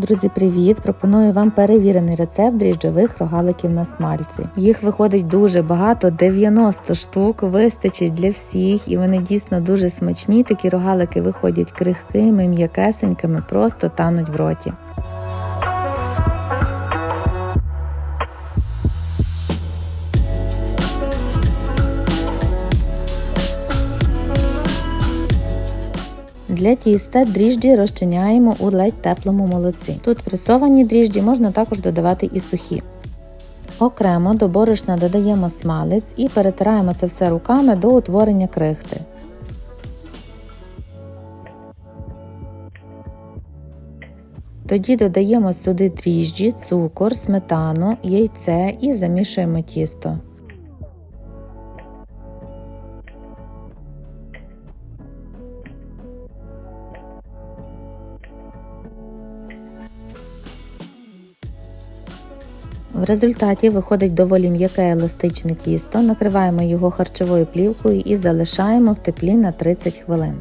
Друзі, привіт! Пропоную вам перевірений рецепт дріжджових рогаликів на смальці. Їх виходить дуже багато, 90 штук, вистачить для всіх, і вони дійсно дуже смачні. Такі рогалики виходять крихкими, м'якесенькими, просто тануть в роті. Для тіста дріжджі розчиняємо у ледь теплому молоці. Тут пресовані дріжджі можна також додавати і сухі. Окремо до борошна додаємо смалець і перетираємо це все руками до утворення крихти. Тоді додаємо сюди дріжджі, цукор, сметану, яйце і замішуємо тісто. В результаті виходить доволі м'яке еластичне тісто, накриваємо його харчовою плівкою і залишаємо в теплі на 30 хвилин.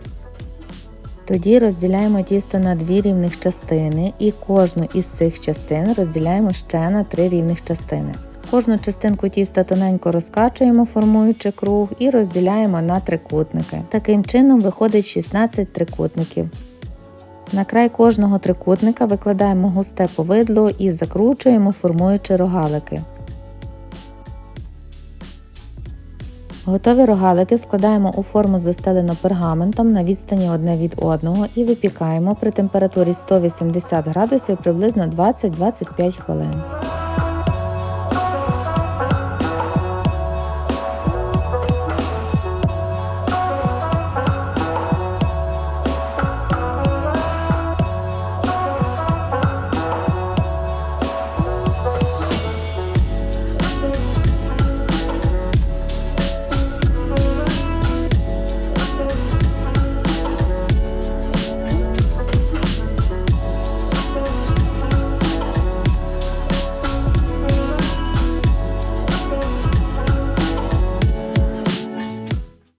Тоді розділяємо тісто на дві рівних частини і кожну із цих частин розділяємо ще на три рівних частини. Кожну частинку тіста тоненько розкачуємо, формуючи круг, і розділяємо на трикутники. Таким чином виходить 16 трикутників. На край кожного трикутника викладаємо густе повидло і закручуємо, формуючи рогалики. Готові рогалики складаємо у форму застелену пергаментом на відстані одне від одного і випікаємо при температурі 180 градусів приблизно 20-25 хвилин.